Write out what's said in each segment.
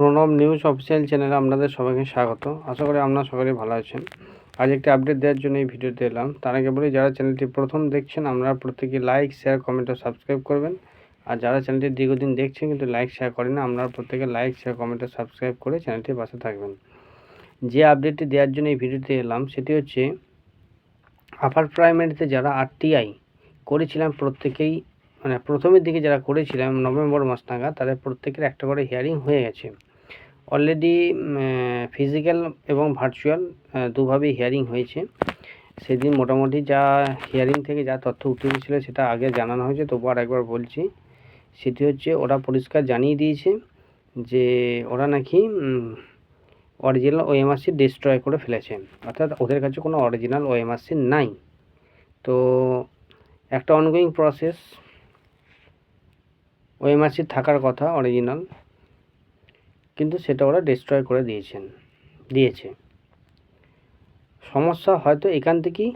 Pranab news official চ্যানেলে আপনাদের সবাইকে স্বাগত। আশা করি আপনারা সকলেই ভালো আছেন। আজ একটি আপডেট দেওয়ার জন্য এই ভিডিওতে এলাম তার আগে বলি, যারা চ্যানেলটি প্রথম দেখছেন, আপনারা প্রত্যেকে লাইক শেয়ার কমেন্ট ও সাবস্ক্রাইব করবেন। আর যারা চ্যানেলটি দীর্ঘদিন দেখছেন কিন্তু লাইক শেয়ার করেন না, আপনারা প্রত্যেকে লাইক শেয়ার কমেন্ট ও সাবস্ক্রাইব করে চ্যানেলটির পাশে থাকবেন। যে আপডেটটি দেওয়ার জন্য এই ভিডিওতে এলাম সেটি হচ্ছে আপার প্রাইমারিতে যারা আরটিআই করেছিলাম প্রত্যেকেই মানে প্রথমের দিকে যারা করেছিলাম, নভেম্বর মাস নাগাদ, তাদের প্রত্যেকের একটা করে হিয়ারিং হয়ে গেছে। অলরেডি ফিজিক্যাল এবং ভার্চুয়াল দুভাবেই হিয়ারিং হয়েছে। সেদিন মোটামুটি যা হিয়ারিং থেকে যা তথ্য উঠে এসেছিল সেটা আগে জানানো হয়েছে, তবু আর একবার বলছি। সেটি হচ্ছে ওরা পরিষ্কার জানিয়ে দিয়েছে যে ওরা নাকি অরিজিনাল ওএমআরসি ডিস্ট্রয় করে ফেলেছে। অর্থাৎ ওদের কাছে কোনো অরিজিনাল ওএমআরসি নাই। তো একটা অনগোয়িং প্রসেস ওএমআরসি থাকার কথা অরিজিনাল কিন্তু সেটা ওরা ডিস্ট্রয় করে দিয়েছেন, দিয়েছে। সমস্যা হয়তো এখান থেকেই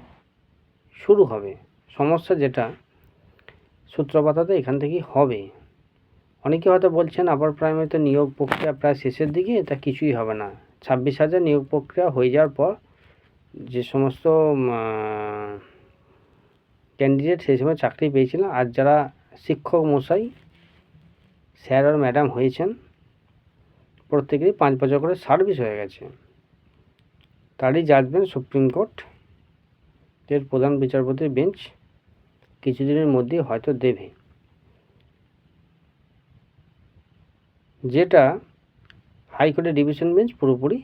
শুরু হবে। সমস্যা যেটা, সূত্রপাত এখান থেকেই হবে। অনেকে হয়তো বলছেন আবার প্রাইমারিতে নিয়োগ প্রক্রিয়া প্রায় শেষের দিকে, তা কিছুই হবে না। ছাব্বিশ হাজার নিয়োগ প্রক্রিয়া হয়ে যাওয়ার পর যে সমস্ত ক্যান্ডিডেট সেই সময় চাকরি পেয়েছিলেন, আর যারা শিক্ষক মশাই স্যার আর ম্যাডাম হয়েছেন প্রত্যেকেরই পাঁচ বছর করে সার্ভিস হয়ে গেছে। তারই জাজমেন্ট সুপ্রিম কোর্ট, এর প্রধান বিচারপতির বেঞ্চ কিছুদিনের মধ্যেই হয়তো দেবে। যেটা হাইকোর্টের ডিভিশন বেঞ্চ পুরোপুরি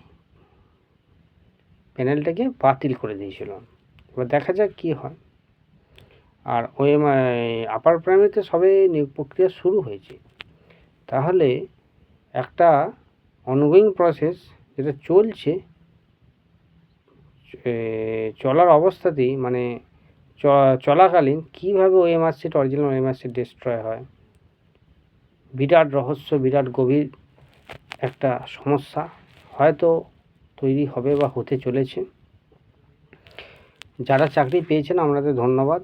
প্যানেলটাকে বাতিল করে দিয়েছিল। এবার দেখা যাক কী হয়। আর ওই আপার প্রাইমারিতে সবে নিয়োগ প্রক্রিয়া শুরু হয়েছে। তাহলে একটা অনগোয়িং প্রসেস যেটা চলছে চলার অবস্থাতেই মানে চলাকালীন কীভাবে ওই এমআরসিট অরিজিনাল এমআরসিট ডিস্ট্রয় হয়, বিরাট রহস্য, বিরাট গভীর একটা সমস্যা হয়তো তৈরি হবে বা হতে চলেছে। যারা চাকরি পেয়েছেন, আপনাদের ধন্যবাদ।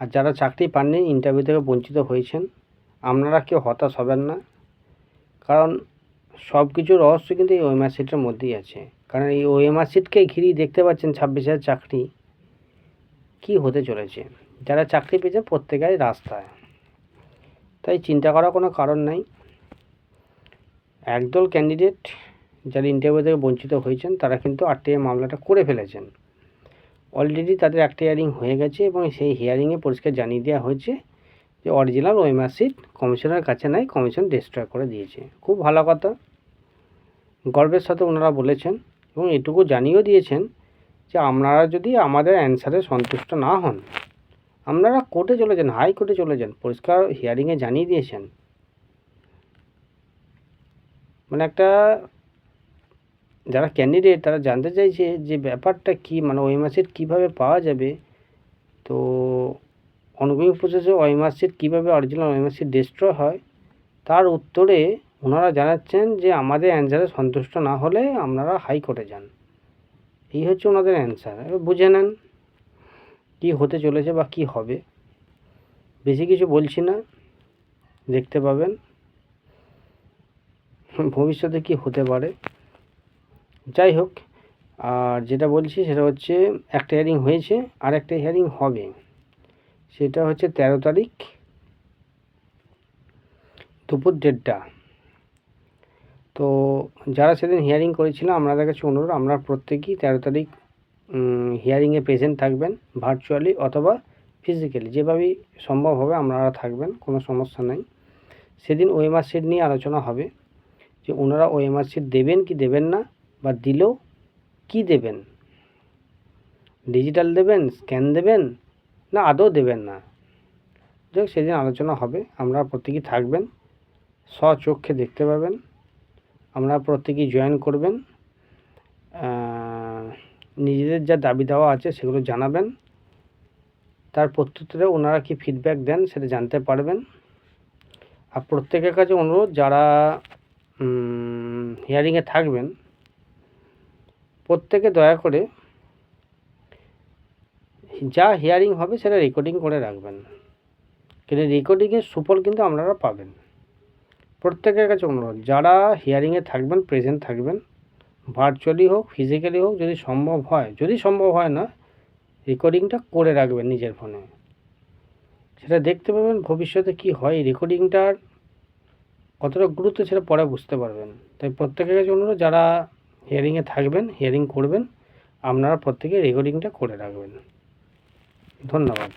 আর যারা চাকরি পাননি ইন্টারভিউ থেকে বঞ্চিত হয়েছেন, আপনারা কেউ হতাশ হবেন না। কারণ সব কিছু রহস্য কিন্তু এই ওএমআর সিটের মধ্যেই আছে। কারণ এই ওএমআর সিটকে ঘিরেই দেখতে পাচ্ছেন ছাব্বিশ হাজার চাকরি কী হতে চলেছে। যারা চাকরি পেয়েছে প্রত্যেকেই রাস্তায়। তাই চিন্তা করার কোনো কারণ নাই। একদল ক্যান্ডিডেট যারা ইন্টারভিউ থেকে বঞ্চিত হয়েছেন, তারা কিন্তু আরটিআই মামলাটা করে ফেলেছেন। অলরেডি তাদের একটা হিয়ারিং হয়ে গেছে এবং সেই হিয়ারিংয়ে পরিষ্কার জানিয়ে দেওয়া হয়েছে যে অরিজিনাল ওএমআর সিট কমিশনের কাছে নাই কমিশন ডিস্ট্রয় করে দিয়েছে। খুব ভালো কথা। গর্বের সাথে ওনারা বলেছেন এবং এটুকু জানিয়েও দিয়েছেন যে আপনারা যদি আমাদের অ্যান্সারে সন্তুষ্ট না হন, আপনারা কোর্টে চলে যান হাইকোর্টে চলে যান, পরিষ্কার হিয়ারিংয়ে জানিয়ে দিয়েছেন। মানে একটা যারা ক্যান্ডিডেট তারা জানতে চাইছে যে ব্যাপারটা কি মানে ওই মাসের কীভাবে পাওয়া যাবে। তো অনগোয়িং প্রসেসে মাসের কীভাবে অরিজিনাল মাসের ডিস্ট্রয় হয়, তার উত্তরে ওনারা জানাচ্ছেন যে আমাদের অ্যান্সারে সন্তুষ্ট না হলে আপনারা হাই হাইকোর্টে যান। এই হচ্ছে ওনাদের অ্যান্সার বুঝে নেন কী হতে চলেছে বা কি হবে। বেশি কিছু বলছি না, দেখতে পাবেন। ভবিষ্যতে কি হতে পারে। যাই হোক, আর যেটা বলছি সেটা হচ্ছে, একটা হিয়ারিং হয়েছে আর একটা হিয়ারিং হবে। সেটা হচ্ছে তেরো তারিখ, দুপুর দেড়টা। তো যারা সেদিন হিয়ারিং করেছিলাম আপনাদের কাছে অনুরোধ, আমরা প্রত্যেকেই তেরো তারিখ হিয়ারিংয়ে প্রেজেন্ট থাকবেন ভার্চুয়ালি অথবা ফিজিক্যালি যেভাবেই সম্ভব হবে আপনারা থাকবেন, কোনো সমস্যা নাই। সেদিন ওএমআর সিট নিয়ে আলোচনা হবে, যে ওনারা ওএমআর সিট দেবেন কি দেবেন না, বা দিলেও কি দেবেন? ডিজিটাল দেবেন স্ক্যান দেবেন না, আদৌ দেবেন না। যাই সেদিন আলোচনা হবে। আমরা প্রত্যেকেই থাকবেন, স্বচক্ষে দেখতে পাবেন। আমরা প্রত্যেকেই জয়েন করবেন। নিজেদের যা দাবি দেওয়া আছে সেগুলো জানাবেন। তার প্রত্যুত্তরে ওনারা কি ফিডব্যাক দেন সেটা জানতে পারবেন। আর প্রত্যেকের কাছে অনুরোধ, যারা হিয়ারিংয়ে থাকবেন, প্রত্যেকে দয়া করে যা হিয়ারিং হবে সেটা রেকর্ডিং করে রাখবেন। কিন্তু রেকর্ডিংয়ের সুফল কিন্তু আপনারা পাবেন। প্রত্যেকের কাছে অনুরোধ, যারা হিয়ারিংয়ে থাকবেন প্রেজেন্ট থাকবেন ভার্চুয়ালি হোক ফিজিক্যালি হোক, যদি সম্ভব হয়, যদি সম্ভব হয় না রেকর্ডিংটা করে রাখবেন নিজের ফোনে সেটা দেখতে পাবেন, ভবিষ্যতে কি হয় রেকর্ডিংটার কতটা গুরুত্ব সেটা পরে বুঝতে পারবেন। তাই প্রত্যেকের কাছে অনুরোধ, যারা হিয়ারিংয়ে থাকবেন হিয়ারিং করবেন, আপনারা প্রত্যেকে রেকর্ডিংটা করে রাখবেন। ধন্যবাদ।